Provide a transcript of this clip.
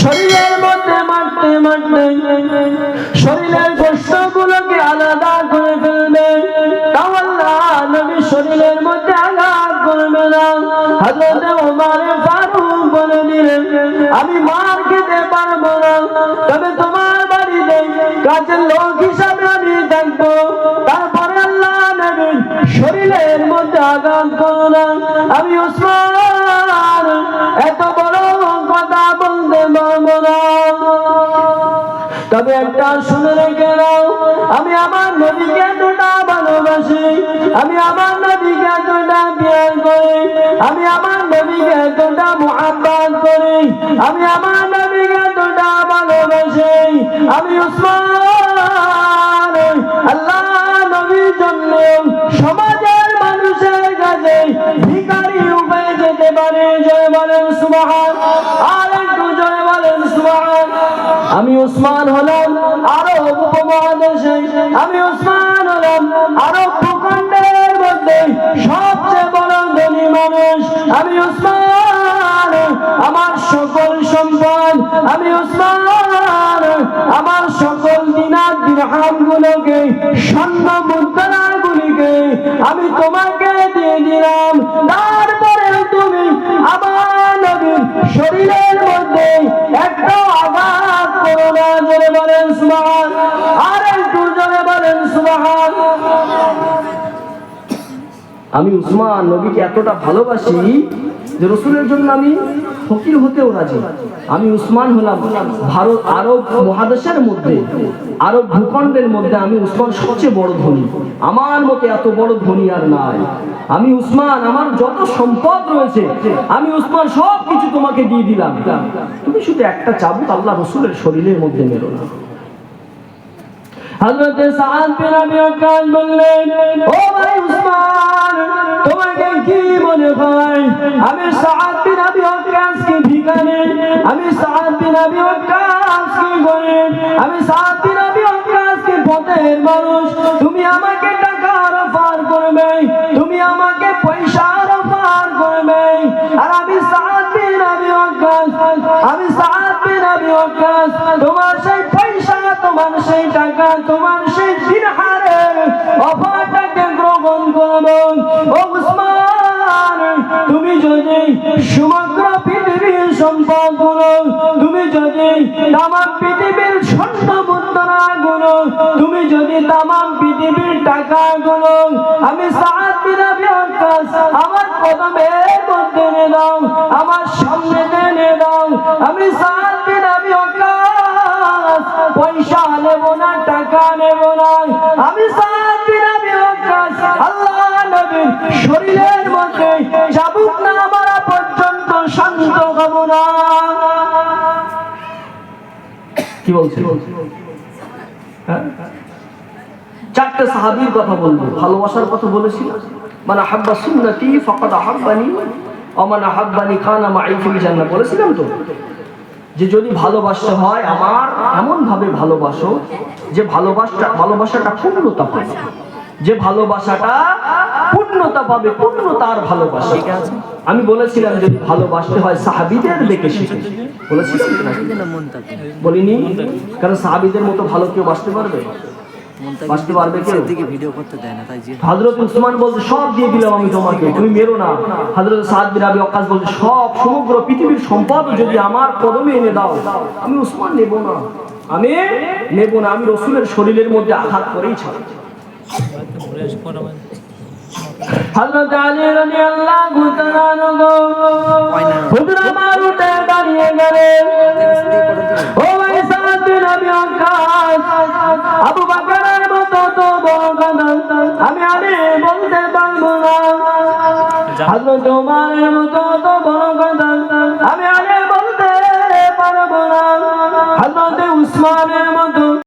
শরীরের মধ্যে মারতে মারতে শরীরের গোষ্ঠগুলোকে আলাদা করে ফেলবে। শরীরের মধ্যে আঘাত করবে না। আমি মার খেতে পারব না, তবে তোমার বাড়িতে কাজের লোক হিসাবে আমি থাকব। তারপরে আল্লাহ শরীরের মধ্যে আঘাত করো না। আমি ওসমান এত বড় কথা বলতে পারব না। তবে একটা শুনে রেখে নাও আমি আমার নবীকে এতটা ভালোবাসি, আমি আমার নবীকে এতটা বিয়ার করি, আমি আমার নবীকে এতটা মোহাম্মত করি, আমি আমার নবীকে এতটা ভালোবাসি, আমি উসমান সুবহান। আর একটু বলেন সুবহান। আমি উসমান হলাম আরব উপমহাদেশে। আমি উসমান হলাম আরব ভূখণ্ডের মধ্যে সবচেয়ে বড় ধনী মানুষ। আমি উসমান, আমার সকল সম্পদ। আমি উসমান, আমার সকল দিনার দিরহাম গুলোকে স্বর্ণ মুদ্রা গুলিকে আমি তোমাকে দিয়ে দিলাম। তারপরে তুমি আমার শরীরের মধ্যে একটা আঘাত করো না, জোরে বলেন সুবহান। আর একটু জোরে বলেন সুবহান। আমি উসমান নবীকে এতটা ভালোবাসি যে রসুলের জন্য আমি ফকির হতেও রাজি। আমি উসমান হলাম ভারত আরব মহাদেশের মধ্যে, আরব ভূখণ্ডের মধ্যে আমি উসমান সবচেয়ে বড় ধনী। আমার মতে এত বড় ধনী আর নাই। আমি উসমান, আমার যত সম্পদ রয়েছে, আমি উসমান সব কিছু তোমাকে দিয়ে দিলাম। তুমি শুধু একটা চাবুক আল্লাহ রসুলের শরীরের মধ্যে মেরো না। হযরত সাদ বিন আবি ওয়াক্কাস বললেন, ও ভাই উসমান, তোমাকে কি মনে হয়? আমি সাদ আমি সাদ বিন আবি ওয়াক্কাস কি গরিব আমি আবি ওয়াক্কাস কি পথের মানুষ। তুমি আমাকে টাকার অফার করবে। তুমি আমাকে করবে। আর আমি আমি তোমার সেই পয়সা, তোমার সেই টাকা, তোমার সেই দিনহারের অফারটাকে গ্রহণ করব। ও উসমান, তুমি যদি সমগ্র তুমি যদি তামাম পৃথিবীর স্বর্ণ তুমি আমি আমার কদমের মধ্যে দাও, আমার সামনে এনে দাও, আমি পয়সা নেব না, টাকা নেব না, আমি সাত কি বলছে হ্যাঁ? চারটে সাহাবীর কথা বলব, ভালোবাসার কথা বলেছিল। মানে হাব্বা সুন্নতি ফাকাদ হাব্বানি অমান হাব্বানি খানা মাই ফিল জান্নাত বলেছিলাম তো? যে যদি ভালোবাসতে হয় আমার এমন ভাবে ভালোবাসো যে ভালোবাসা, ভালোবাসাটা পূর্ণতা পাবে। যে ভালোবাসাটা পূর্ণতা পাবে, পূর্ণতার ভালোবাসা। আমি বলেছিলাম যদি ভালোবাসতে হয় সাহাবিদের দেখে শিখে। বলেছিলাম বলিনি? কারণ সাহাবিদের মতো ভালো কেউ বাঁচতে পারবে? বাঁচতে পারবে কেউ? ভিডিও করতে দেয় না তাই হযরত উসমান বলতে সব দিয়ে দিলাম আমি তোমাকে তুমি মেরো না। হযরত সাদ বিন আবি ওয়াক্কাস বলতে সব সমগ্র পৃথিবীর সম্পদ যদি আমার কদমে এনে দাও আমি উসমান নেব না। আমি নেব না আমি রসুলের শরীরের মধ্যে আঘাত করেই ছাড়ব। হযরত আলী রাদিয়াল্লাহু তাআলা আনহু। হুজুর আমার উঠে দাঁড়িয়ে গেলেন। ও ভাই সাদ বিন আবি ওয়াক্কাস আবু বকরের মতো তো বড় কথা আমি বলতে পারব না। হযরত ওমরের মতো তো বড় কথা আমি আরে বলতে পারব না। হযরত উসমানের